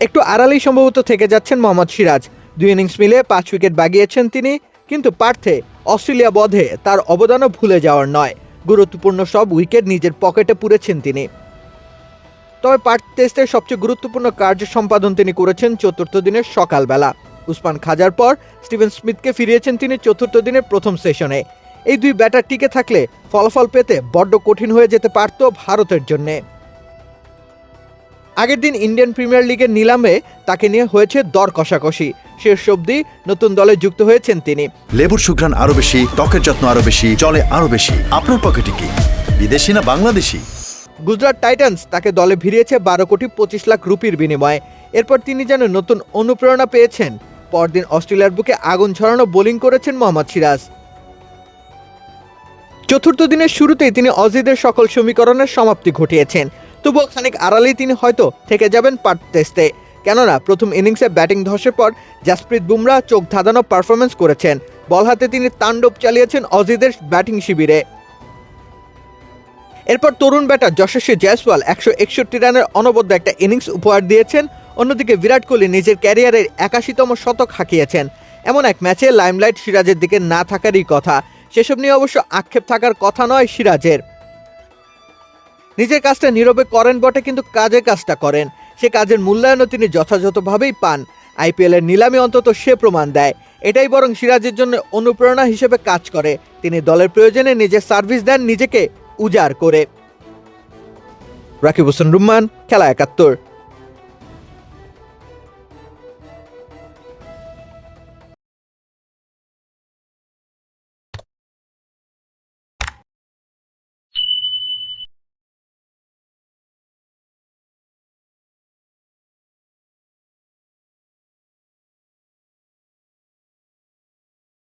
একটু আড়ালেই সম্ভবত থেকে যাচ্ছেন মোহাম্মদ সিরাজ। দুই ইনিংস মিলে পাঁচ উইকেট বাগিয়েছেন তিনি, কিন্তু পার্থে অস্ট্রেলিয়া বধে তার অবদানও ভুলে যাওয়ার নয়। গুরুত্বপূর্ণ সব উইকেট নিজের পকেটে পুরেছেন তিনি। তবে পার্থ টেস্টের সবচেয়ে গুরুত্বপূর্ণ কার্য সম্পাদন তিনি করেছেন চতুর্থ দিনের সকালবেলা। উসমান খাজার পর স্টিভেন স্মিথকে ফিরিয়েছেন তিনি চতুর্থ দিনের প্রথম সেশনে। এই দুই ব্যাটার টিকে থাকলে ফলাফল পেতে বড্ড কঠিন হয়ে যেতে পারত ভারতের জন্যে। আগের দিন ইন্ডিয়ান প্রিমিয়ার লিগের নিলামে তাকে নিয়ে হয়েছে দর কষাকষি। শেষ অবধি নতুন দলে যুক্ত হয়েছেন তিনি। লেবুর সুঘ্রাণ আরও বেশি ত্বকের যত্ন আরও বেশি চলে আরও বেশি। আপনার পকেটে কি? বিদেশি না বাংলাদেশি? গুজরাট টাইটান্স তাকে দলে ভিড়িয়েছে বারো কোটি পঁচিশ লাখ রুপির বিনিময়ে। এরপর তিনি যেন নতুন অনুপ্রেরণা পেয়েছেন। পরদিন অস্ট্রেলিয়ার বুকে আগুন ছড়ানো বোলিং করেছেন মোহাম্মদ সিরাজ। চতুর্থ দিনের শুরুতেই তিনি অজিদের সকল সমীকরণের সমাপ্তি ঘটিয়েছেন। তবুও খানিক আড়ালেই তিনি হয়তো থেকে যাবেন পার্ট টেস্টে। কেননা প্রথম ইনিংসে ব্যাটিং ধসের পর জাসপ্রীত বুমরা চোখ ধাঁধানো পারফরমেন্স করেছেন। বল হাতে তিনি তাণ্ডব চালিয়েছেন অজিদের ব্যাটিং শিবিরে। এরপর তরুণ ব্যাটার যশস্বী জয়সওয়াল একশো একষট্টি রানের অনবদ্য একটা ইনিংস উপহার দিয়েছেন। অন্যদিকে বিরাট কোহলি নিজের ক্যারিয়ারের একাশিতম শতক হাঁকিয়েছেন। এমন এক ম্যাচে লাইমলাইট সিরাজের দিকে না থাকারই কথা। সেসব নিয়ে অবশ্য আক্ষেপ থাকার কথা নয় সিরাজের। নিজের কাজটা নীরবে করেন বটে, কিন্তু কাজের কাজটা করেন। সে কাজের মূল্যায়নও তিনি যথাযথভাবেই পান। আইপিএলের নিলামে অন্তত সে প্রমাণ দেয়। এটাই বরং সিরাজের জন্য অনুপ্রেরণা হিসেবে কাজ করে। তিনি দলের প্রয়োজনে নিজের সার্ভিস দেন নিজেকে উজাড় করে। রাকিব হোসেন রুম্মান, খেলা একাত্তর।